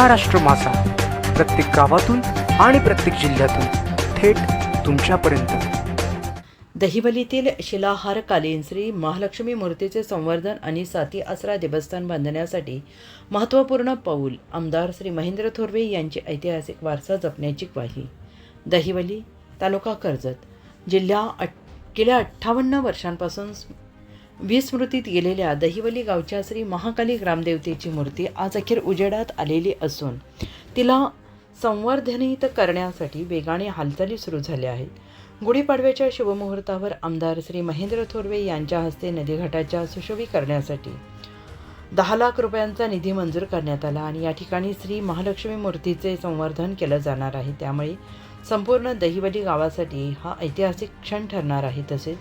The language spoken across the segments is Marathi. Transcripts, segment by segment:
महाराष्ट्र मासा प्रत्येक गावातून आणि प्रत्येक जिल्ह्यातून थेट तुमच्यापर्यंत. दहिवलीतील शिलाहारकालीन श्री महालक्ष्मी मूर्तीचे संवर्धन आणि साती आसरा देवस्थान बांधण्यासाठी महत्त्वपूर्ण पाऊल आमदार श्री महेंद्र थोरवे यांची ऐतिहासिक वारसा जपण्याची ग्वाही. दहिवली तालुका कर्जत जिल्हा अट गेल्या अठ्ठावन्न वर्षांपासून विस्मृतीत गेलेल्या दहिवली गावच्या श्री महाकाली ग्रामदेवतेची मूर्ती आज अखेर उजेडात आलेली असून तिला संवर्धनित करण्यासाठी वेगाने हालचाली सुरू झाल्या आहेत. गुढीपाडव्याच्या शुभमुहूर्तावर आमदार श्री महेंद्र थोरवे यांच्या हस्ते नदीघाटाच्या सुशोभीकरणासाठी दहा लाख रुपयांचा निधी मंजूर करण्यात आला आणि या ठिकाणी श्री महालक्ष्मी मूर्तीचे संवर्धन केलं जाणार आहे. त्यामुळे संपूर्ण दहिवली गावासाठी हा ऐतिहासिक क्षण ठरणार आहे तसेच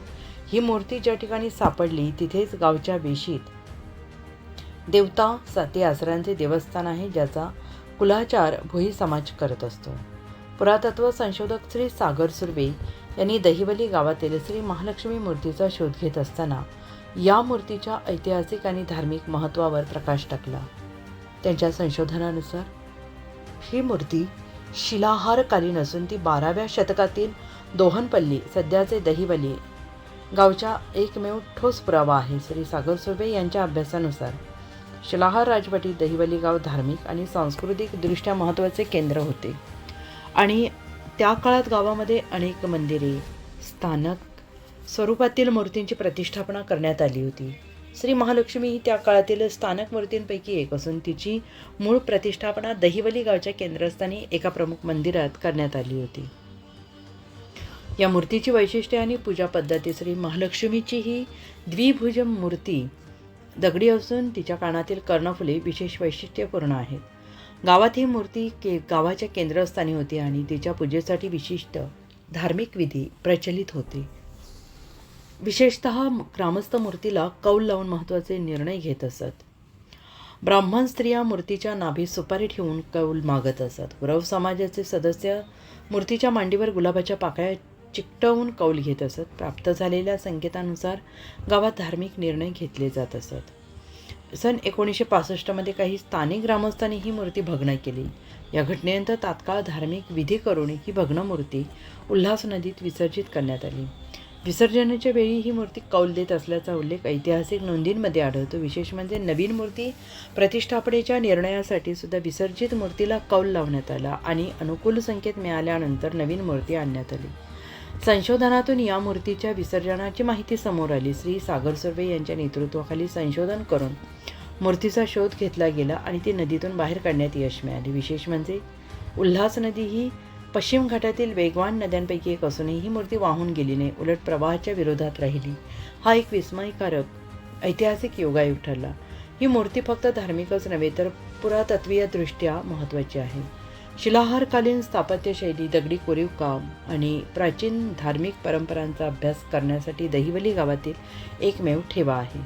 ही मूर्ती ज्या ठिकाणी सापडली तिथेच गावच्या वेशीत. देवता साती आसरांचे देवस्थान आहे ज्याचा कुलाचार भोई समाज करत असतो. पुरातत्व संशोधक श्री सागर सुर्वे यांनी दहिवली गावातील श्री महालक्ष्मी मूर्तीचा शोध घेत असताना या मूर्तीच्या ऐतिहासिक आणि धार्मिक महत्त्वावर प्रकाश टाकला. त्यांच्या संशोधनानुसार ही मूर्ती शिलाहारकालीन असून ती बाराव्या शतकातील दोहनपल्ली सध्याचे दहिवली गावच्या एकमेव ठोस पुरावा आहे. श्री सागर सुर्वे यांच्या अभ्यासानुसार शिलाहार राजवाटी दहिवली गाव धार्मिक आणि सांस्कृतिकदृष्ट्या महत्त्वाचे केंद्र होते. आणि त्या काळात गावामध्ये अनेक मंदिरे स्थानक स्वरूपातील मूर्तींची प्रतिष्ठापना करण्यात आली होती. श्री महालक्ष्मी ही त्या काळातील स्थानक मूर्तींपैकी एक असून तिची मूळ प्रतिष्ठापना दहिवली गावच्या केंद्रस्थानी एका प्रमुख मंदिरात करण्यात आली होती. या मूर्तीची वैशिष्ट्ये आणि पूजा पद्धती श्री महालक्ष्मीची ही द्विभुज मूर्ती. दगडी असून तिच्या कानातील कर्णफुले विशेष वैशिष्ट्यपूर्ण आहेत. गावात ही मूर्ती के गावाच्या केंद्रस्थानी होती आणि तिच्या पूजेसाठी विशिष्ट धार्मिक विधी प्रचलित होते. विशेषत ग्रामस्थ मूर्तीला कौल लावून महत्त्वाचे निर्णय घेत असत. ब्राह्मण स्त्रिया मूर्तीच्या नाभी सुपारी ठेवून कौल मागत असत. उरव समाजाचे सदस्य मूर्तीच्या मांडीवर गुलाबाच्या पाकळ्या चिकटवून कौल घेत असत. प्राप्त झालेल्या संकेतानुसार गावात धार्मिक निर्णय घेतले जात असत. सन एकोणीसशे पासष्टमध्ये काही स्थानिक ग्रामस्थांनी ही मूर्ती भग्न केली. या घटनेनंतर तात्काळ धार्मिक विधी करून ही भग्न मूर्ती उल्हास नदीत विसर्जित करण्यात आली. विसर्जनाच्या वेळी ही मूर्ती कौल देत असल्याचा उल्लेख ऐतिहासिक नोंदींमध्ये आढळतो. विशेष म्हणजे नवीन मूर्ती प्रतिष्ठापनेच्या निर्णयासाठी सुद्धा विसर्जित मूर्तीला कौल लावण्यात आला आणि अनुकूल संकेत मिळाल्यानंतर नवीन मूर्ती आणण्यात आली. संशोधनातून या मूर्तीच्या विसर्जनाची माहिती समोर आली. श्री सागर सुर्वे यांच्या नेतृत्वाखाली संशोधन करून मूर्तीचा शोध घेतला गेला आणि ती नदीतून बाहेर काढण्यात यश मिळाले. विशेष म्हणजे उल्हास नदी ही पश्चिम घाटातील वेगवान नद्यांपैकी एक असूनही ही मूर्ती वाहून गेली नाही उलट प्रवाहाच्या विरोधात राहिली. हा एक विस्मयकारक ऐतिहासिक योगायोग ठरला. ही मूर्ती फक्त धार्मिकच नव्हे तर पुरातत्वीयदृष्ट्या महत्त्वाची आहे. शिलाहारकालीन स्थापत्यशैली दगडी कोरीव काम आणि प्राचीन धार्मिक परंपरांचा अभ्यास करण्यासाठी दहिवली गावातील एकमेव ठेवा आहे.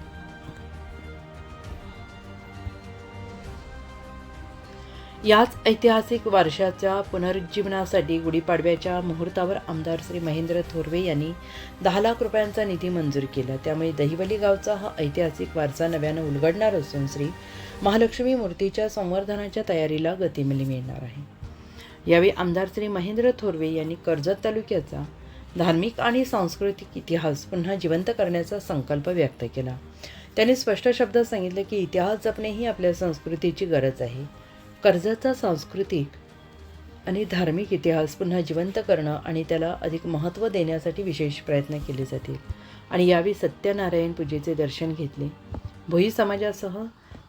याच ऐतिहासिक वारशाच्या पुनरुज्जीवनासाठी गुढीपाडव्याच्या मुहूर्तावर आमदार श्री महेंद्र थोरवे यांनी दहा लाख रुपयांचा निधी मंजूर केला. त्यामुळे दहिवली गावचा हा ऐतिहासिक वारसा नव्यानं उलगडणार असून श्री महालक्ष्मी मूर्तीच्या संवर्धनाच्या तयारीला गती मिळणार आहे. यावेळी आमदार श्री महेंद्र थोरवे यांनी कर्जत तालुक्याचा धार्मिक आणि सांस्कृतिक इतिहास पुन्हा जिवंत करण्याचा संकल्प व्यक्त केला. त्यांनी स्पष्ट शब्दात सांगितलं की इतिहास जपणे ही आपल्या संस्कृतीची गरज आहे. कर्जतचा सांस्कृतिक आणि धार्मिक इतिहास पुन्हा जिवंत करणं आणि त्याला अधिक महत्त्व देण्यासाठी विशेष प्रयत्न केले जातील. आणि यावेळी सत्यनारायण पूजेचे दर्शन घेतले. भोई समाजासह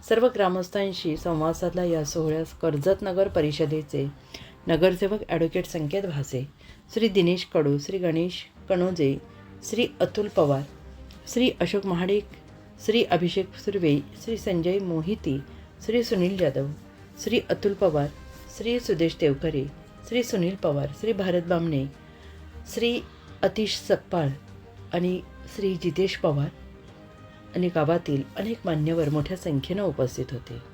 सर्व ग्रामस्थांशी संवाद साधला. या सोहळ्यास कर्जत नगर परिषदेचे नगरसेवक ॲडव्होकेट संकेत भासे श्री दिनेश कडू श्री गणेश कणोजे श्री अतुल पवार श्री अशोक महाडिक श्री अभिषेक सुर्वे श्री संजय मोहिती श्री सुनील जाधव श्री अतुल पवार श्री सुदेश देवकरे श्री सुनील पवार श्री भारत बामणे श्री अतिश सप्पाळ आणि श्री जितेश पवार आणि गावातील अनेक मान्यवर मोठ्या संख्येनं उपस्थित होते.